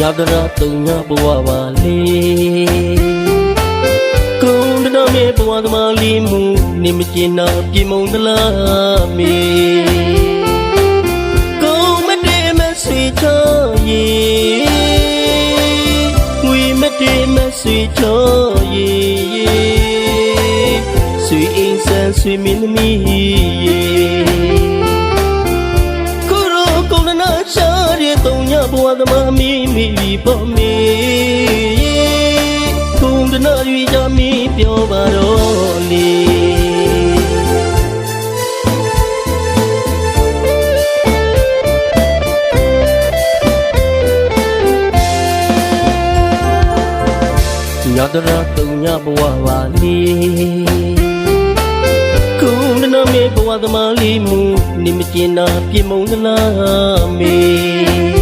ညတရတုံညဘဝပါလေကုန်းတတော်မေဘဝသမားလေးမှုနေမကျင်နာပြေမုံသလားမေကုန်းမတေးမဆွေချောရေငွေမတေးမဆွေချောရေဆွေအိမ်ဆန်းဆွေမင်းသမီးရေကိုရောကုန်းနာရှာတဲ့တုံညဘဝသမား မီမိပြီပေါ့မေကုန်းနာရွေကြမီပြောပါတော့လေညတရတုံညဘဝပါလေကုန်းနာမေဘဝသမားလေးမူနေမကျင်နာပြေမုံသလားမေ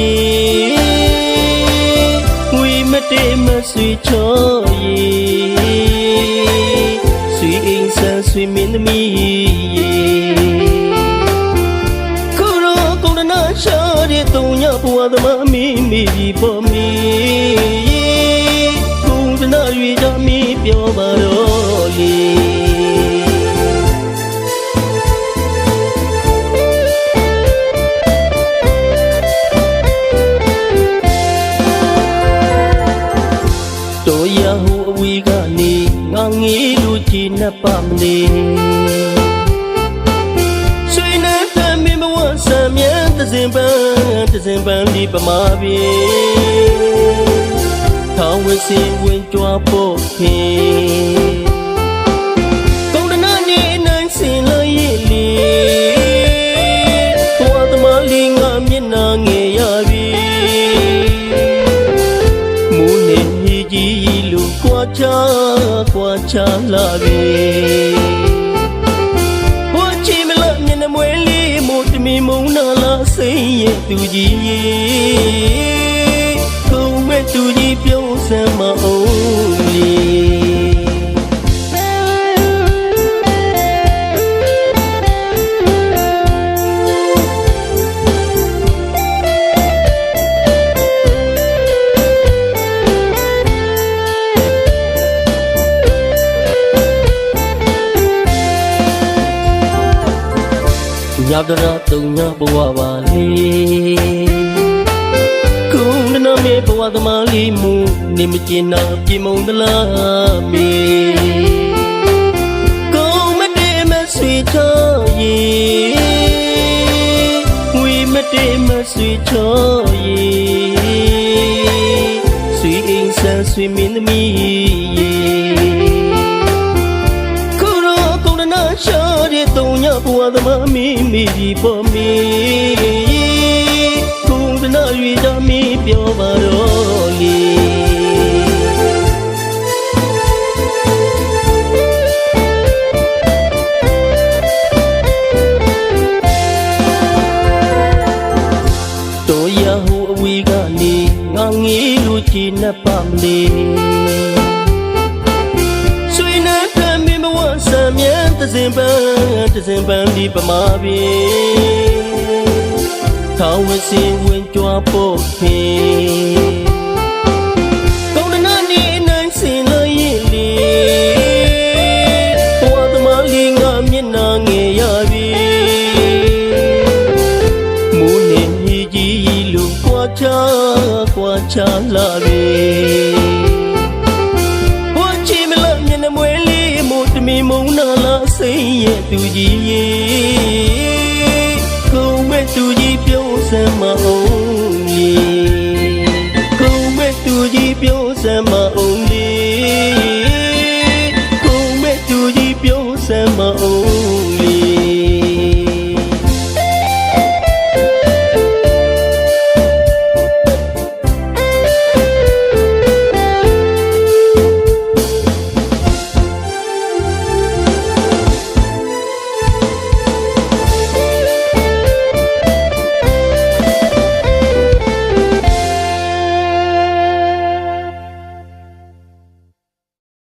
ရေငွေမတေးမဆွေချောရေဆွေအိမ်ဆန်းဆွေမင်းသမီးရေကိုရောကုန်းနာရှာတဲ့တုံညဘဝသမားမီမိပြီပေါ်မီကုန်းနာရွေကြမီပြောပါတော့လေ တော်ရဟုအဝေးကနေငါငေးလူကြည်နှပ်ပါမလေဆွေနဲ့တမင်ဘဝဆံမြဲတစင်ပန်းတစင်ပန်းဒီပမာပြေထောင်းဝစီဝင်ကြွားဖို့ခေကောင်းတနာနေနိုင်စင်လို့ရည်လီဘဝသမားလေးငါမျက်နာငယ်ရပြီမူနေမြေကြီးလူကွာ ချကွာချလာပြီဘိုးချီမလမျက်နှာမွေးလေးမို့တမီမုံနာလာစိတ်ရဲ့သူကြီးခုံမဲ့သူကြီးပြုံးစမ်းမအောင် လီညတရတုံညဘဝပါလေကုန်းနမေဘဝသမားလေးမူနေမကျင်နာပြေမုံသလားမေကုန်းမတေးမဆွေချောရေငွေမတေးမဆွေချောရေဆွေအိမ်ဆန်းဆွေမင်းသမီး သမားမီမိပြီပေါ်မီကုန်းနာရွေကြမီပြောပါတော့လေတော်ရဟုအဝေးကနေငါငေးလူကြည်နှပ်ပါမလေ မြဲတစင်ပန်းတစင်ပန်းဒီပမာပြေထောင်းဝစီဝင်ကြွားဖို့ခေကောင်းနာနေနိုင်စင်လို့ရည်လီဘဝသမားလေးငါမျက်နာငယ်ရပြီမူနေမြေကြီးလူကွာချကွာချလာပြီ လေးမို့တမီမုံနာလာစိတ်ရဲ့သူကြီးရေ